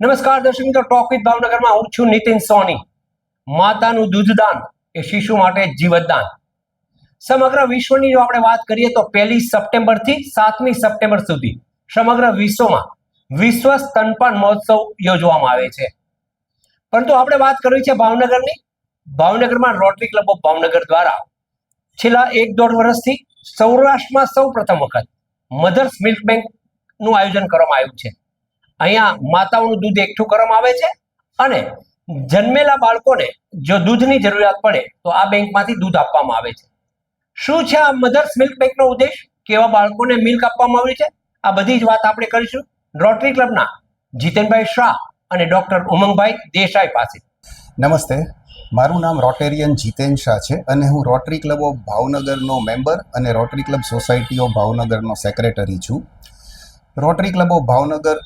નમસ્કાર દર્શક મિત્રો ટોક વિથ ભાવનગરમાં હું છું નીતિન સોની. માતાનું દૂધદાન એ શિશુ માટે જીવતદાન. સમગ્ર વિશ્વની જો આપણે વાત કરીએ તો પહેલી સપ્ટેમ્બરથી સાતમી સપ્ટેમ્બર સુધી સમગ્ર વિશ્વમાં વિશ્વ સ્તનપાન મહોત્સવ યોજવામાં આવે છે. પરંતુ આપણે વાત કરવી છે ભાવનગરની. ભાવનગરમાં રોટરી ક્લબ ઓફ ભાવનગર દ્વારા છેલ્લા એક દોઢ વર્ષથી સૌરાષ્ટ્રમાં સૌ પ્રથમ વખત મધર્સ મિલ્ક બેંકનું આયોજન કરવામાં આવ્યું છે. અહીંયા માતાઓનું દૂધ એકઠું કરવામાં આવે છે અને જન્મેલા બાળકોને જો દૂધની જરૂરિયાત પડે તો આ બેંકમાંથી દૂધ આપવામાં આવે છે. શું છે આ મધર્સ મિલ્ક બેંકનો ઉદ્દેશ? કેવા બાળકોને મિલ્ક આપવામાં આવ્યું છે? આ બધી જ વાત આપણે કરીશું રોટરી ક્લબના જીતેનભાઈ શાહ અને ડોક્ટર ઉમંગભાઈ દેસાઈ પાસે. નમસ્તે. મારું નામ રોટેરિયન જીતેન શાહ છે અને હું રોટરી ક્લબ ઓફ ભાવનગરનો મેમ્બર અને રોટરી ક્લબ સોસાયટી ઓફ ભાવનગરનો સેક્રેટરી છું. રોટરી ક્લબ ઓફ ભાવનગર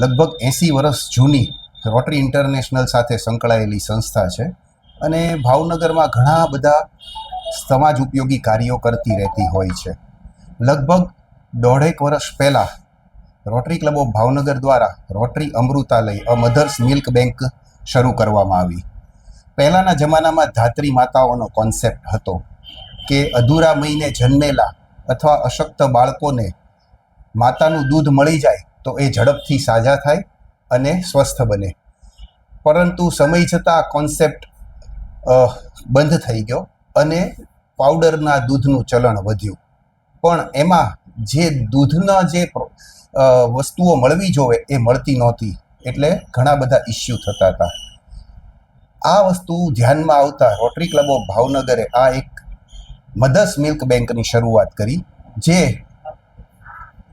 લગભગ એંસી વર્ષ જૂની રોટરી ઇન્ટરનેશનલ સાથે સંકળાયેલી સંસ્થા છે અને ભાવનગરમાં ઘણા બધા સમાજ ઉપયોગી કાર્યો કરતી રહેતી હોય છે. લગભગ દોઢેક વર્ષ પહેલાં રોટરી ક્લબ ઓફ ભાવનગર દ્વારા Rotary Amrutalay, a mother's milk bank શરૂ કરવામાં આવી. પહેલાંના જમાનામાં ધાત્રી માતાઓનો કોન્સેપ્ટ હતો કે અધૂરા મહિને જન્મેલા અથવા અશક્ત બાળકોને માતાનું દૂધ મળી જાય તો એ ઝડપથી સાજા થાય અને સ્વસ્થ બને. પરંતુ સમય જતાં કોન્સેપ્ટ બંધ થઈ ગયો અને પાવડરના દૂધનું ચલણ વધ્યું. પણ એમાં જે દૂધના જે વસ્તુઓ મળવી જોવે એ મળતી નહોતી. એટલે ઘણા બધા ઇસ્યુ થતા હતા. આ વસ્તુ ધ્યાનમાં આવતા રોટરી ક્લબ ઓફ ભાવનગરે આ એક મધર્સ મિલ્ક બેંકની શરૂઆત કરી, જે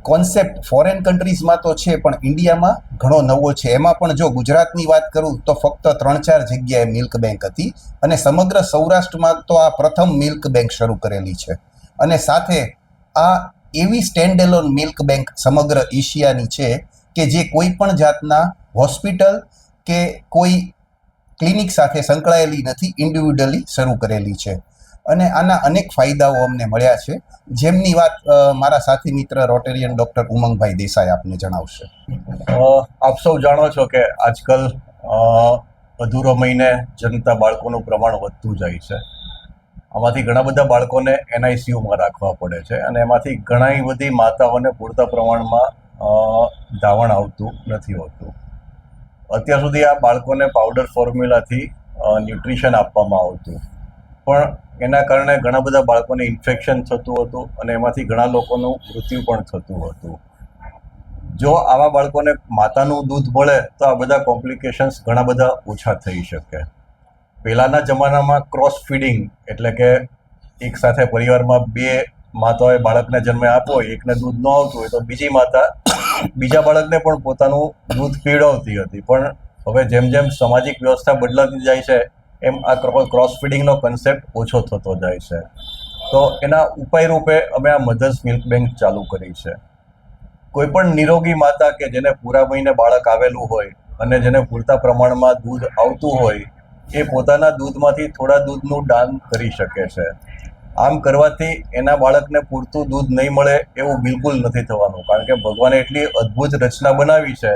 કોન્સેપ્ટ ફોરેન કન્ટ્રીઝમાં તો છે, પણ ઇન્ડિયામાં ઘણો નવો છે. એમાં પણ જો ગુજરાતની વાત કરું તો ફક્ત ત્રણ ચાર જગ્યાએ મિલ્ક બેંક હતી અને સમગ્ર સૌરાષ્ટ્રમાં તો આ પ્રથમ મિલ્ક બેંક શરૂ કરેલી છે. અને સાથે આ એવી સ્ટેન્ડ એલોન મિલ્ક બેંક સમગ્ર એશિયાની છે કે જે કોઈ પણ જાતના હોસ્પિટલ કે કોઈ ક્લિનિક સાથે સંકળાયેલી નથી ઇન્ડિવિડ્યુઅલી શરૂ કરેલી છે. અને આના અનેક ફાયદાઓ અમને મળ્યા છે. જેમની વાત મારા સાથી મિત્ર રોટેરિયન ડૉક્ટર ઉમંગભાઈ દેસાઈ આપને જણાવશે. આપ સૌ જાણો છો કે આજકાલ અધૂરો મહિને જનતા બાળકોનું પ્રમાણ વધતું જાય છે. આમાંથી ઘણા બધા બાળકોને એનઆઈસીયુમાં રાખવા પડે છે અને એમાંથી ઘણી બધી માતાઓને પૂરતા પ્રમાણમાં ધાવણ આવતું નથી હોતું. અત્યાર સુધી આ બાળકોને પાવડર ફોર્મ્યુલાથી ન્યુટ્રિશન આપવામાં આવતું. પણ એના કારણે ઘણા બધા બાળકોને ઇન્ફેક્શન થતું હતું અને એમાંથી ઘણા લોકોનું મૃત્યુ પણ થતું હતું. જો આવા બાળકોને માતાનું દૂધ મળે, તો આ બધા કોમ્પ્લિકેશન્સ ઘણા બધા ઓછા થઈ શકે. પહેલાંના જમાનામાં ક્રોસ ફીડિંગ એટલે કે એક સાથે પરિવારમાં બે માતાઓએ બાળકને જન્મે આપો એકને દૂધ ન આવતું હોય તો બીજી માતા બીજા બાળકને પણ પોતાનું દૂધ પીવડાવતી હતી. પણ હવે જેમ જેમ સામાજિક વ્યવસ્થા બદલાતી જાય છે એમ આ ક્રોસ ફીડિંગનો કન્સેપ્ટ ઓછો થતો જાય છે. તો એના ઉપાય રૂપે અમે આ મધર્સ મિલ્ક બેંક ચાલુ કરી છે. કોઈ પણ નિરોગી માતા કે જેને પૂરા મહિને બાળક આવેલું હોય અને જેને પૂરતા પ્રમાણમાં દૂધ આવતું હોય, એ પોતાના દૂધમાંથી થોડા દૂધનું દાન કરી શકે છે. આમ કરવાથી એના બાળકને પૂરતું દૂધ નહીં મળે એવું બિલકુલ નથી થવાનું. કારણ કે ભગવાને એટલી અદ્ભુત રચના બનાવી છે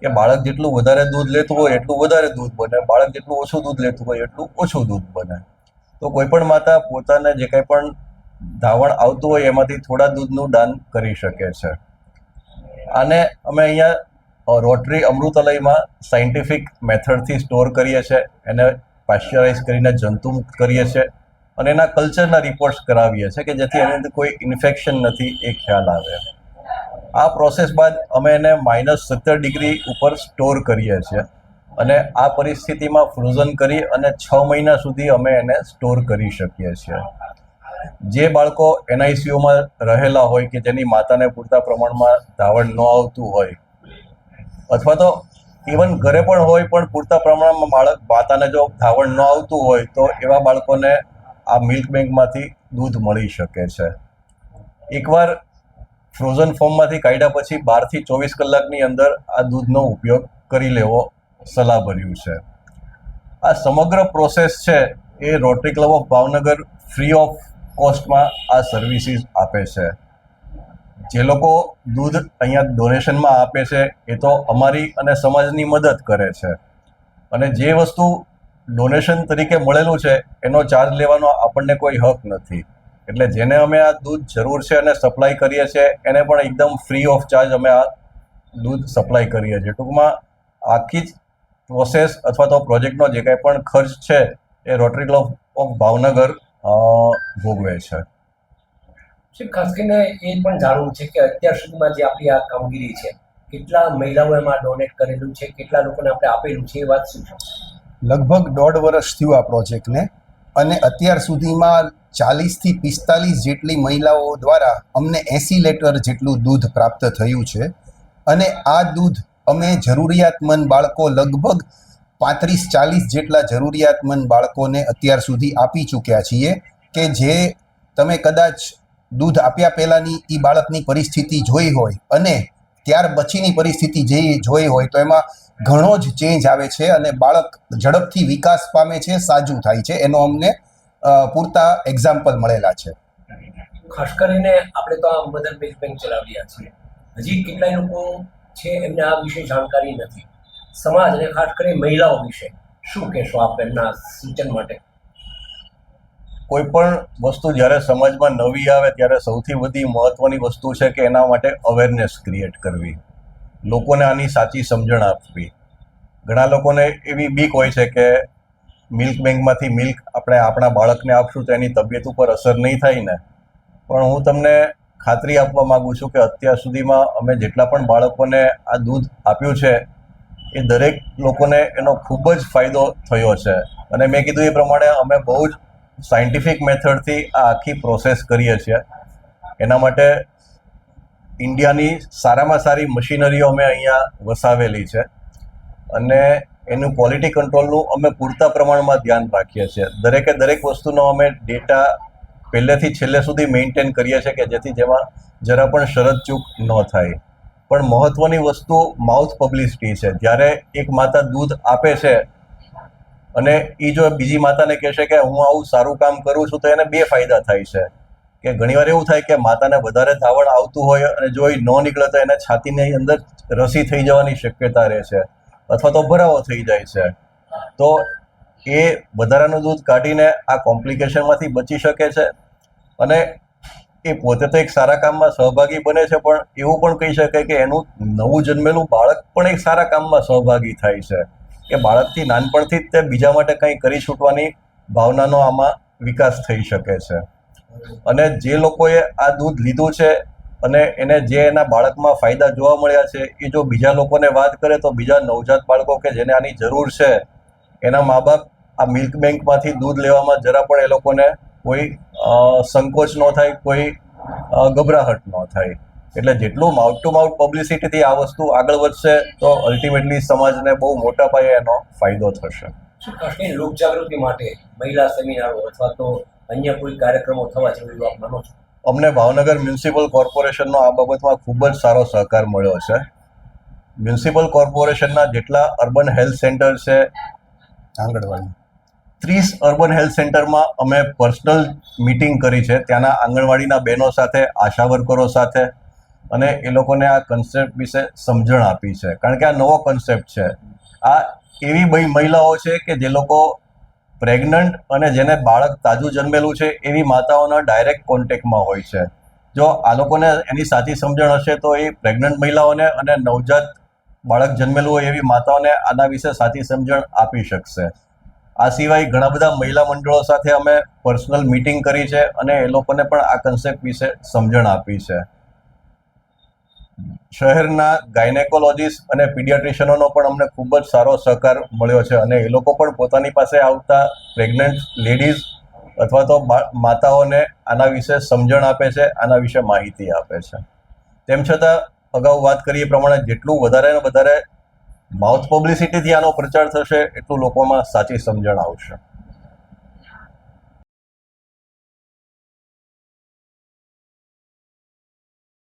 કે બાળક જેટલું વધારે દૂધ લેતું હોય, એટલું વધારે દૂધ બને. બાળક જેટલું ઓછું દૂધ લેતું હોય, એટલું ઓછું દૂધ બને. તો કોઈ પણ માતા પોતાને જે કંઈ પણ ધાવણ આવતું હોય, એમાંથી થોડા દૂધનું દાન કરી શકે છે. આને અમે અહીંયા રોટરી અમૃતાલયમાં સાયન્ટિફિક મેથડથી સ્ટોર કરીએ છીએ. એને પાશ્ચરાઇઝ કરીને જંતુમુક્ત કરીએ છીએ. અને એના કલ્ચરના રિપોર્ટ્સ કરાવીએ છીએ કે જેથી એની કોઈ ઇન્ફેક્શન નથી, એ ખ્યાલ આવે. આ પ્રોસેસ બાદ અમે એને માઇનસ સત્તર ડિગ્રી ઉપર સ્ટોર કરીએ છીએ. અને આ પરિસ્થિતિમાં ફ્રોઝન કરી અને છ મહિના સુધી અમે એને સ્ટોર કરી શકીએ છીએ. જે બાળકો એનઆઈસીયુમાં રહેલા હોય કે જેની માતાને પૂરતા પ્રમાણમાં ધાવણ ન આવતું હોય, અથવા તો ઇવન ઘરે પણ હોય પણ પૂરતા પ્રમાણમાં બાળક માતાને જો ધાવણ ન આવતું હોય, તો એવા બાળકોને આ મિલ્ક બેંકમાંથી દૂધ મળી શકે છે. એકવાર ફ્રોઝન ફોર્મમાંથી કાઢ્યા પછી બારથી ચોવીસ કલાકની અંદર આ દૂધનો ઉપયોગ કરી લેવો સલાહભર્યું છે. આ સમગ્ર પ્રોસેસ છે એ Rotary club of Bhavnagar free of કોસ્ટમાં આ સર્વિસીસ આપે છે. જે લોકો દૂધ અહીંયા ડોનેશનમાં આપે છે, એ તો અમારી અને સમાજની મદદ કરે છે. અને જે વસ્તુ ડોનેશન તરીકે મળેલું છે, એનો ચાર્જ લેવાનો આપણને કોઈ હક નથી. એટલે જેને અમે આ દૂધ જરૂર છે અને સપ્લાય કરીએ છીએ એને પણ એકદમ ફ્રી ઓફ ચાર્જ અમે આ દૂધ સપ્લાય કરીએ છીએ. ટૂંકમાં આખી જ પ્રોસેસ અથવા તો પ્રોજેક્ટનો જે કાંઈ પણ ખર્ચ છે એ રોટરી ક્લબ ઓફ ભાવનગર અ, ભોગવે છે. છે ખાસ કરીને એ પણ જાણવું છે કે અત્યાર સુધીમાં જે આપણી આ કામગીરી છે કેટલા મહિલાઓ એમાં ડોનેટ કરેલું છે કેટલા લોકોને આપણે આપેલું છે એ વાત શું છે? લગભગ દોઢ વર્ષ થયું આ પ્રોજેક્ટને અને અત્યાર સુધીમાં ચાલીસથી પિસ્તાલીસ જેટલી મહિલાઓ દ્વારા અમને એંસી લીટર જેટલું દૂધ પ્રાપ્ત થયું છે. અને આ દૂધ અમે જરૂરિયાતમંદ બાળકો લગભગ પાંત્રીસ ચાલીસ જેટલા જરૂરિયાતમંદ બાળકોને અત્યાર સુધી આપી ચૂક્યા છીએ કે જે તમે કદાચ દૂધ આપ્યા પહેલાંની એ બાળકની પરિસ્થિતિ જોઈ હોય અને ત્યાર પછીની પરિસ્થિતિ જે જોઈ હોય તો એમાં ઘણો જ ચેન્જ આવે છે અને બાળક ઝડપથી વિકાસ પામે છે, સાજું થાય છે. એનો અમને પૂરતા એક્ઝામ્પલ મળેલા છે. ખાસ કરીને આપણે તો આ મધર મિલ્ક બેંક ચલાવી રહ્યા છીએ હજી કેટલાય લોકો છે એમને આ વિશે જાણકારી નથી. સમાજ અને ખાસ કરીને મહિલાઓ વિશે શું કહેશો આપ એમના સૂચન માટે? કોઈ પણ વસ્તુ જ્યારે સમાજમાં નવી આવે ત્યારે સૌથી બધી મહત્વની વસ્તુ છે કે એના માટે અવેરનેસ ક્રિએટ કરવી. લોકોને આની સાચી સમજણ આપવી. ઘણા લોકોને એવી બીક હોય છે કે મિલ્ક બેંકમાંથી મિલ્ક આપણે આપણા બાળકને આપશું તો એની તબિયત ઉપર અસર નહીં થાય ને. પણ હું તમને ખાતરી આપવા માગું છું કે અત્યાર સુધીમાં અમે જેટલા પણ બાળકોને આ દૂધ આપ્યું છે, એ દરેક લોકોને એનો ખૂબ જ ફાયદો થયો છે. અને મેં કીધું એ પ્રમાણે અમે બહુ જ સાયન્ટિફિક મેથડથી આ આખી પ્રોસેસ કરીએ છીએ. એના માટે ઇન્ડિયાની સારામાં સારી મશીનરીઓ અમે અહીંયા વસાવેલી છે. અને એનું ક્વોલિટી કંટ્રોલનું અમે પૂરતા પ્રમાણમાં ધ્યાન રાખીએ છીએ. દરેકે દરેક વસ્તુનો અમે ડેટા પહેલેથી છેલ્લે સુધી મેન્ટેન કરીએ છીએ કે જેથી જેમાં જરા પણ શરત ચૂક ન થાય. પણ મહત્વની વસ્તુ માઉથ પબ્લિસિટી છે. જ્યારે એક માતા દૂધ આપે છે અને એ જો બીજી માતાને કહેશે કે હું આવું સારું કામ કરું છું તો એને બે ફાયદા થાય છે. કે ઘણીવાર એવું થાય કે માતાને વધારે ધાવણ આવતું હોય અને જો એ ન નીકળે તો એને છાતીની અંદર રસી થઈ જવાની શક્યતા રહે છે અથવા તો ભરાવો થઈ જાય છે. તો એ વધારાનું દૂધ કાઢીને આ કોમ્પ્લિકેશનમાંથી બચી શકે છે અને એ પોતે તો એક સારા કામમાં સહભાગી બને છે પણ એવું પણ કહી શકાય કે એનું નવું જન્મેલું બાળક પણ એક સારા કામમાં સહભાગી થાય છે. કે બાળકથી નાનપણથી જ તે બીજા માટે કંઈ કરી છૂટવાની ભાવનાનો આમાં વિકાસ થઈ શકે છે. અને જે લોકોએ આ દૂધ લીધું છે અને એને જે એના બાળકમાં ફાયદા જોવા મળ્યા છે, એ જો બીજા લોકોને વાત કરે તો બીજા નવજાત બાળકો કે જેને આની જરૂર છે, એના મા બાપ આ મિલ્ક બેંકમાંથી દૂધ લેવામાં જરા પણ એ લોકોને કોઈ સંકોચ ન થાય, કોઈ ગભરાહટ ન થાય. એટલે જેટલું માઉથ ટુ માઉથ પબ્લિસિટીથી આ વસ્તુ આગળ વધશે તો અલ્ટિમેટલી સમાજને બહુ મોટા પાયે એનો ફાયદો થશે. કાશ્મીર લોક જાગૃતિ માટે મહિલા સેમિનારો અથવા તો અન્ય કોઈ કાર્યક્રમો થવા જેવું એવું આપ માનો છો? અમને ભાવનગર મ્યુનિસિપલ કોર્પોરેશનનો આ બાબતમાં ખૂબ જ સારો સહકાર મળ્યો છે. મ્યુનિસિપલ કોર્પોરેશનના જેટલા અર્બન હેલ્થ સેન્ટર છે આંગણવાડી. ત્રીસ અર્બન હેલ્થ સેન્ટરમાં અમે પર્સનલ મિટિંગ કરી છે. ત્યાંના આંગણવાડીના બહેનો સાથે આશા વર્કરો સાથે અને એ લોકોને આ કન્સેપ્ટ વિશે સમજણ આપી છે. કારણ કે આ નવો કન્સેપ્ટ છે. આ એવી મહિલાઓ છે કે જે લોકો પ્રેગ્નન્ટ અને જેને બાળક તાજું જન્મેલું છે એવી માતાઓના ડાયરેક્ટ કોન્ટેક્ટમાં હોય છે. જો આ લોકોને એની સાચી સમજણ હશે તો એ પ્રેગ્નન્ટ મહિલાઓને અને નવજાત બાળક જન્મેલું હોય એવી માતાઓને આના વિશે સાચી સમજણ આપી શકશે. આ સિવાય ઘણા બધા મહિલા મંડળો સાથે અમે પર્સનલ મીટિંગ કરી છે અને એ લોકોને પણ આ કન્સેપ્ટ વિશે સમજણ આપી છે. શહેરના ગાયનેકોલોજીસ્ટ અને પીડિયાટ્રિશિયનોનો પણ અમને ખૂબ જ સારો સહકાર મળ્યો છે અને એ લોકો પણ પોતાની પાસે આવતા પ્રેગ્નન્ટ લેડીઝ અથવા તો માતાઓને આના વિશે સમજણ આપે છે, આના વિશે માહિતી આપે છે. તેમ છતાં અગાઉ વાત કરીએ પ્રમાણે જેટલું વધારે ને વધારે માઉથ પબ્લિસિટીથી આનો પ્રચાર થશે, એટલું લોકોમાં સાચી સમજણ આવશે.